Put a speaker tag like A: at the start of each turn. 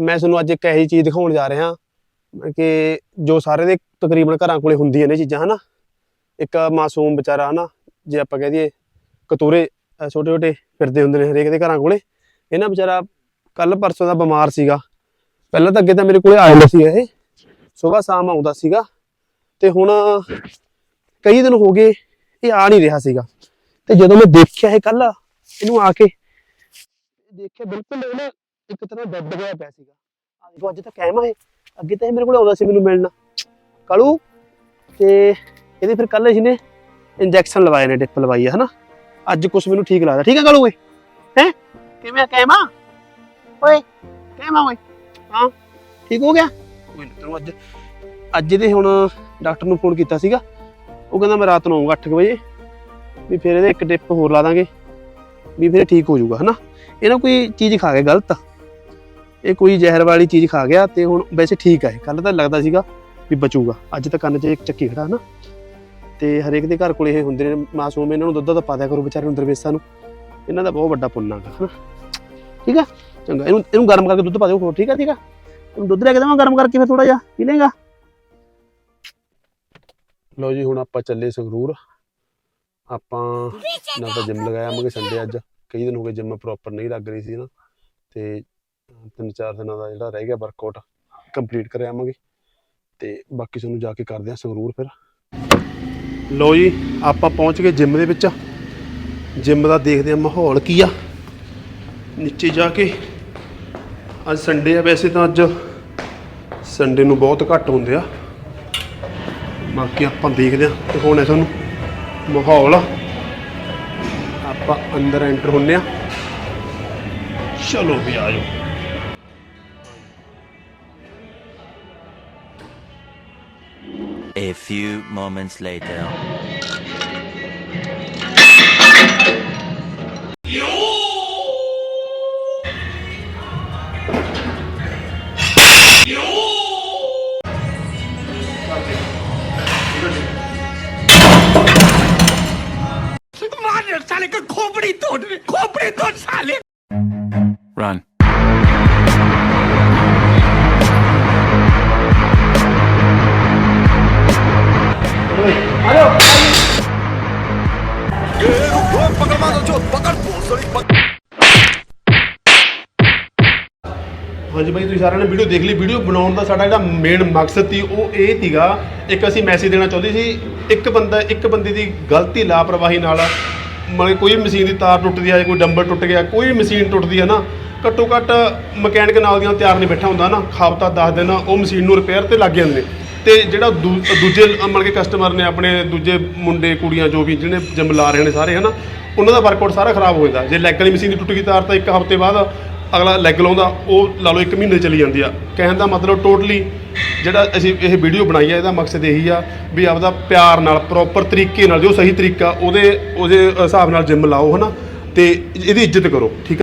A: ਮੈਂ ਤੁਹਾਨੂੰ ਅੱਜ ਇੱਕ ਇਹੋ ਜਿਹੀ ਚੀਜ਼ ਦਿਖਾਉਣ ਜਾ ਰਿਹਾ ਕਿ ਜੋ ਸਾਰੇ ਦੇ ਤਕਰੀਬਨ ਘਰਾਂ ਕੋਲੇ ਹੁੰਦੀਆਂ ਨੇ ਚੀਜ਼ਾਂ, ਹਨਾ? ਇੱਕ ਮਾਸੂਮ ਵਿਚਾਰਾ, ਹਨਾ? ਜੇ ਆਪਾਂ ਕਹਿ ਦਈਏ ਕਤੂਰੇ ਛੋਟੇ ਛੋਟੇ ਫਿਰਦੇ ਹੁੰਦੇ ਨੇ ਹਰੇਕ ਦੇ ਘਰਾਂ ਕੋਲੇ। ਇਹਨਾਂ ਵਿਚਾਰਾ ਕੱਲ ਪਰਸੋਂ ਦਾ ਬਿਮਾਰ ਸੀਗਾ। ਪਹਿਲਾਂ ਤਾਂ ਅੱਗੇ ਤਾਂ ਮੇਰੇ ਕੋਲੇ ਆਇਆ ਜਾਂਦਾ ਸੀ ਇਹ। ਸਵੇਰ ਸ਼ਾਮ ਆਉਂਦਾ ਸੀਗਾ। ਤੇ ਹੁਣ ਕਈ ਦਿਨ ਹੋ ਗਏ ਇਹ ਆ ਨਹੀਂ ਰਿਹਾ ਸੀਗਾ। ਤੇ ਜਦੋਂ ਮੈਂ ਦੇਖਿਆ ਇਹ ਕੱਲ ਇਹਨੂੰ ਆ ਕੇ ਦੇਖਿਆ, ਬਿਲਕੁਲ ਇਹ ਨਾ ਇੱਕ ਤਰ੍ਹਾਂ ਡੱਬ ਗਿਆ ਪਿਆ ਸੀਗਾ। ਆ ਦੇਖੋ ਅੱਜ ਤਾਂ ਕਾਇਮ ਹੈ ਅੱਗੇ ਤਾਂ ਇਹ ਮੇਰੇ ਕੋਲ ਆਉਂਦਾ ਸੀ ਮੈਨੂੰ ਮਿਲਣ। ਕਾਲੂ, ਤੇ ਇਹਦੇ ਫਿਰ ਕੱਲ ਇਹਨੇ ਇੰਜੈਕਸ਼ਨ ਲਵਾਏ ਨੇ, ਡਿਪ ਲਵਾਈ ਹੈ ਹਨਾ? ਅੱਜ ਕੁਛ ਮੈਨੂੰ ਠੀਕ ਲੱਗਦਾ। ਠੀਕ ਹੈ ਕਾਲੂ ਓਏ? ਹੈ? ਕਿਵੇਂ ਕਾਇਮ ਆ? ਓਏ, ਕਾਇਮ ਆ ਓਏ? ਹਾਂ, ਠੀਕ ਹੋ ਗਿਆ? ਕੋਈ ਨਾ ਤੈਨੂੰ ਅੱਜ ਅੱਜ ਇਹਦੇ ਹੁਣ ਡਾਕਟਰ ਨੂੰ ਫੋਨ ਕੀਤਾ ਸੀਗਾ। ਉਹ ਕਹਿੰਦਾ ਮੈਂ ਰਾਤ ਨੂੰ ਆਉਂਗਾ 8 ਵਜੇ। ਵੀ ਫਿਰ ਇਹਦੇ ਇੱਕ ਡਿਪ ਹੋਰ ਲਾ ਦਾਂਗੇ। ਵੀ ਫਿਰ ਠੀਕ ਹੋ ਜਾਊਗਾ, ਹਨਾ? ਇਹ ਨਾ ਕੋਈ ਚੀਜ਼ ਖਾ ਕੇ ਗਲਤ ਇਹ ਕੋਈ ਜ਼ਹਿਰ ਵਾਲੀ ਚੀਜ਼ ਖਾ ਗਿਆ ਤੇ ਹੁਣ ਵੈਸੇ ਠੀਕ ਹੈ ਕੱਲ ਤਾਂ ਲੱਗਦਾ ਸੀਗਾ ਵੀ ਬਚੂਗਾ। ਅੱਜ ਤਾਂ ਕੰਨ 'ਚ ਇੱਕ ਚੱਕੀ ਖੜਾ ਹਨਾ। ਤੇ ਹਰੇਕ ਦੇ ਘਰ ਕੋਲ ਇਹ ਹੁੰਦੇ ਨੇ, ਮਾਸੂਮ ਇਹਨਾਂ ਨੂੰ ਦੁੱਧ ਤਾਂ ਪਾ ਕਰੋ ਵਿਚਾਰੇ ਨੂੰ, ਦਰਵੇਸਾਂ ਨੂੰ। ਇਹਨਾਂ ਦਾ ਬਹੁਤ ਵੱਡਾ ਪੁੰਨ ਆਗਾ ਹਨਾ। ਠੀਕ ਆ? ਚੰਗਾ, ਇਹਨੂੰ ਇਹਨੂੰ ਗਰਮ ਕਰਕੇ ਦੁੱਧ ਪਾ ਦਿਓ ਹੋਰ, ਠੀਕ ਆ ਠੀਕ ਆ? ਇਹਨੂੰ ਦੁੱਧ ਲੈ ਕੇ ਦੇਵਾਂ ਗਰਮ ਕਰਕੇ ਫਿਰ ਥੋੜਾ ਜਿਹਾ? ਪੀ ਲੇਗਾ ਲਓ ਜੀ, ਹੁਣ ਆਪਾਂ ਚੱਲੇ ਸੰਗਰੂਰ। ਆਪਾਂ ਨਾ ਤਾਂ ਜਿਮ ਲਗਾਇਆ ਆਵਾਂਗੇ ਸੰਡੇ ਅੱਜ। ਕਈ ਦਿਨ ਹੋ ਗਏ ਜਿਮ ਪ੍ਰੋਪਰ ਨਹੀਂ ਲੱਗ ਰਹੀ ਸੀ ਨਾ। ਤੇ ਤਿੰਨ ਚਾਰ ਦਿਨਾਂ ਦਾ ਜਿਹੜਾ ਰਹਿ ਗਿਆ ਵਰਕਆਊਟ ਕੰਪਲੀਟ ਕਰ ਆਵਾਂਗੇ। ਤੇ ਬਾਕੀ ਤੁਹਾਨੂੰ ਜਾ ਕੇ ਕਰਦੇ ਆ ਸੰਗਰੂਰ ਫਿਰ। ਲਓ ਜੀ, ਆਪਾਂ ਪਹੁੰਚ ਗਏ ਜਿਮ ਦੇ ਵਿੱਚ। ਜਿਮ ਦਾ ਦੇਖਦੇ ਆ ਮਾਹੌਲ ਕੀ ਆ। ਨੀਚੇ ਜਾ ਕੇ, ਅੱਜ ਸੰਡੇ ਆ ਵੈਸੇ ਤਾਂ ਅੱਜ। ਸੰਡੇ ਨੂੰ ਬਹੁਤ ਘੱਟ ਹੁੰਦੇ ਆ। ਬਾਕੀ ਆਪਾਂ ਦੇਖਦੇ ਆ ਤੇ ਹੁਣ ਤੁਹਾਨੂੰ ਮਾਹੌਲ। ਆਪਾਂ ਅੰਦਰ ਐਂਟਰ ਹੁੰਨੇ ਆ। ਚਲੋ ਵੀ ਆ
B: A few moments later. Run.
A: ਹਾਂਜੀ ਬਾਈ, ਤੁਸੀਂ ਸਾਰਿਆਂ ਨੇ ਵੀਡੀਓ ਦੇਖ ਲਈ। ਵੀਡੀਓ ਬਣਾਉਣ ਦਾ ਸਾਡਾ ਜਿਹੜਾ ਮੇਨ ਮਕਸਦ ਸੀ, ਉਹ ਇਹ ਸੀਗਾ, ਇੱਕ ਅਸੀਂ ਮੈਸੇਜ ਦੇਣਾ ਚਾਹੁੰਦੇ ਸੀ, ਇੱਕ ਬੰਦਾ, ਇੱਕ ਬੰਦੇ ਦੀ ਗਲਤੀ ਲਾਪਰਵਾਹੀ ਨਾਲ, ਮਤਲਬ ਕੋਈ ਮਸ਼ੀਨ ਦੀ ਤਾਰ ਟੁੱਟਦੀ ਹੈ ਕੋਈ ਡੰਬਲ ਟੁੱਟ ਗਿਆ, ਕੋਈ ਮਸ਼ੀਨ ਟੁੱਟਦੀ ਹੈ ਨਾ, ਘੱਟੋ ਘੱਟ ਮਕੈਨਿਕ ਨਾਲ ਦੀਆਂ ਤਿਆਰ ਨਹੀਂ ਬੈਠਾ ਹੁੰਦਾ ਨਾ ਖਾਪਤਾ ਦੱਸ ਦੇਣਾ ਉਹ ਮਸ਼ੀਨ ਨੂੰ ਰਿਪੇਅਰ ਤੇ ਲੱਗ ਜਾਂਦੇ ਨੇ। ਤੇ ਜਿਹੜਾ ਦੂ- ਦੂਜੇ ਮਤਲਬ ਕਿ ਕਸਟਮਰ ਨੇ ਆਪਣੇ ਦੂਜੇ ਮੁੰਡੇ, ਕੁੜੀਆਂ ਜੋ ਵੀ, ਜਿਹਨੇ ਜਿਮ ਲਾ ਰਹੇ ਨੇ ਸਾਰੇ, ਹਨਾ ਉਹਨਾਂ ਦਾ ਵਰਕਆਊਟ ਸਾਰਾ ਖਰਾਬ ਹੋ ਜਾਂਦਾ। ਜੇ ਲੈਗ ਵਾਲੀ ਮਸ਼ੀਨ ਦੀ ਟੁੱਟ ਗਈ ਤਾਰ ਤਾਂ ਇੱਕ ਹਫ਼ਤੇ ਬਾਅਦ ਅਗਲਾ ਲੈਗ ਲਾਉਂਦਾ, ਉਹ ਲਾ ਲਓ ਇੱਕ ਮਹੀਨੇ ਚਲੀ ਜਾਂਦੀ ਆ। ਕਹਿਣ ਦਾ ਮਤਲਬ ਟੋਟਲੀ ਜਿਹੜਾ ਅਸੀਂ ਇਹ ਵੀਡੀਓ ਬਣਾਈ ਆ, ਇਹਦਾ ਮਕਸਦ ਇਹੀ ਆ ਵੀ ਆਪਦਾ ਪਿਆਰ ਨਾਲ ਪ੍ਰੋਪਰ ਤਰੀਕੇ ਨਾਲ, ਜੋ ਸਹੀ ਤਰੀਕਾ, ਉਹਦੇ ਉਹਦੇ ਹਿਸਾਬ ਨਾਲ ਜਿੰਮ ਲਾਓ, ਹਨਾ? ਤੇ ਇਹਦੀ ਇੱਜ਼ਤ ਕਰੋ, ਠੀਕ